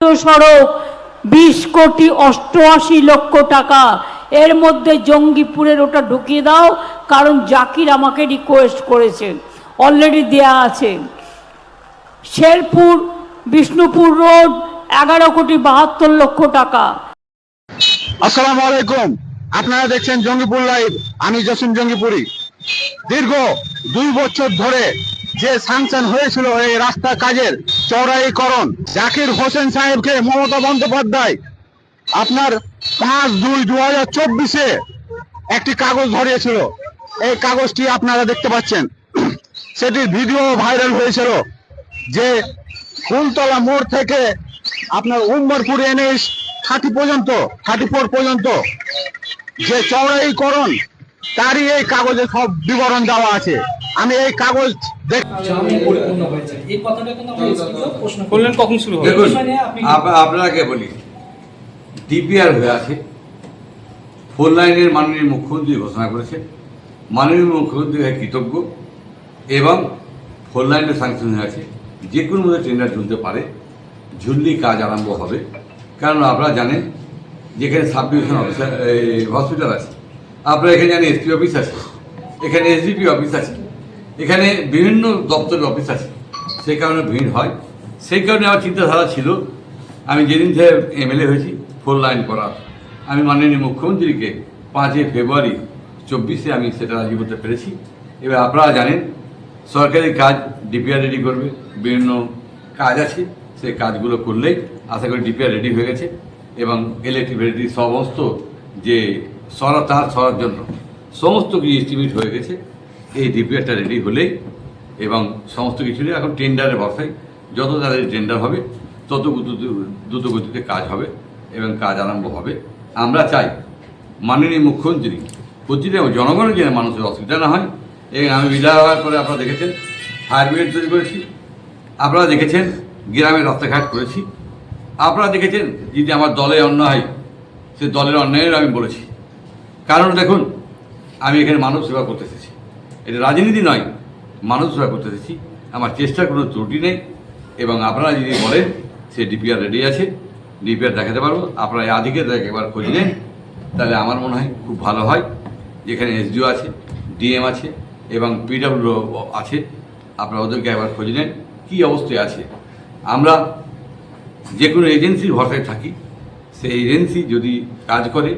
সড়ক বিশ কোটি অষ্টআশি লক্ষ টাকা। এর মধ্যে জঙ্গিপুরের ওটা ঢুকিয়ে দাও, কারণ জাকির আমাকে রিকোয়েস্ট করেছেন। অলরেডি দেয়া আছে। শেরপুর, বিষ্ণুপুর রোড, এগারো কোটি বাহাত্তর লক্ষ টাকা। আসসালামু আলাইকুম। আপনারা দেখছেন জঙ্গিপুর লাইভ। আমি জসিম জঙ্গিপুরি। দীর্ঘ দুই বছর ধরে যে সাংশন হয়েছিল এই রাস্তা কাজের চৌড়াইকরণ জাকির হোসেন সাহেবকে মমতা বন্দ্যোপাধ্যায়, আপনার পাঁচ দুই দু হাজার চব্বিশে একটি কাগজ ধরিয়েছিল। এই কাগজটি আপনারা দেখতে পাচ্ছেন। সেটির ভিডিও ভাইরাল হয়েছিল যে ফুলতলা মোড় থেকে আপনার উম্বরপুর এনএস থার্টি পর্যন্ত, থার্টি ফোর পর্যন্ত যে চৌড়াইকরণ তারই এই কাগজে সব বিবরণ দেওয়া আছে। আমি এই কাগজ কখন শুরু দেখুন আপনাকে বলি ডিপিআর হয়ে আছে ফোর লাইনের মাননীয় মুখ্যমন্ত্রী ঘোষণা করেছে। মাননীয় মুখ্যমন্ত্রী হয়ে কৃতজ্ঞ এবং ফোর লাইনের স্যাংশন হয়ে আছে। যে কোনো মধ্যে টেন্ডার ঝুলতে পারে ঝুললেই কাজ আরম্ভ হবে। কারণ আপনারা জানেন যেখানে সাব ডিভিশন অফিসার হসপিটাল আছে আপনারা এখানে জানেন এসপি অফিস আছে এখানে এসডিপি অফিস আছে। এখানে বিভিন্ন দপ্তরের অফিস আছে। সেই কারণে ভিড় হয়। সেই কারণে আমার চিন্তাধারা ছিল, আমি যেদিন থেকে এমএলএ হয়েছি ফোর লাইন করার আমি মাননীয় মুখ্যমন্ত্রীকে পাঁচই ফেব্রুয়ারি চব্বিশে আমি সেটা রাজি করতে পেরেছি। এবার আপনারা জানেন, সরকারি কাজ ডিপিআর রেডি করবে, বিভিন্ন কাজ আছে, সেই কাজগুলো করলেই আশা করি ডিপিআর রেডি হয়ে গেছে। এবং ইলেকট্রিসিটি সমস্ত যে সরা, তার সরার জন্য সমস্ত কিছু এস্টিমেট হয়ে গেছে। এই ডিপিআরটা রেডি হলেই এবং সমস্ত কিছু এখন টেন্ডারের বসাই যত তাদের টেন্ডার হবে, তত দ্রুত- দ্রুত গতিতে কাজ হবে এবং কাজ আরম্ভ হবে। আমরা চাই মাননীয় মুখ্যমন্ত্রী প্রতিটা জনগণের যেন মানুষের অসুবিধা না হয়। এবং আমি বিদায় হওয়ার পরে আপনারা দেখেছেন ফায়ার ব্রিগেড তৈরি করেছি, আপনারা দেখেছেন, গ্রামের রাস্তাঘাট করেছি। আপনারা দেখেছেন, যদি আমার দলে অন্যায় সে দলের অন্যায়ের আমি বলেছি। কারণ দেখুন, আমি এখানে মানব সেবা করতে এসেছি। এটা রাজনীতি নয়, মানুষ সেবা করতে এসেছি। আমার চেষ্টার কোনো ত্রুটি নেই এবং আপনারা যদি বলেন, সে ডিপিআর রেডি আছে, ডিপিআর দেখাতে পারব। আপনারা আদিকে একবার খোঁজ নেন। তাহলে আমার মনে হয় খুব ভালো হয়। যেখানে এসডিও আছে, ডিএম আছে এবং পিডাব্লিউ আছে, আপনারা ওদেরকে একবার খোঁজ নেন, কী অবস্থায় আছে। আমরা যে কোনো এজেন্সির ভরসায় থাকি। সেই এজেন্সি যদি কাজ করে,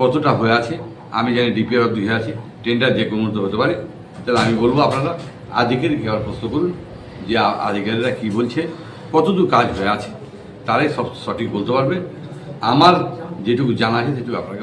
কতটা হয়ে আছে আমি জানি ডিপিআর হয়ে আছে টেন্ডার যে কোনো হতে পারে তাহলে আমি বলব আপনারা, আধিকারিক আবার প্রশ্ন করুন যে আধিকারিকরা কী বলছে কতটুকু কাজ হয়ে আছে, তারাই সব সঠিক বলতে পারবে আমার যেটুকু জানা আছে, সেটুকু আপনাকে।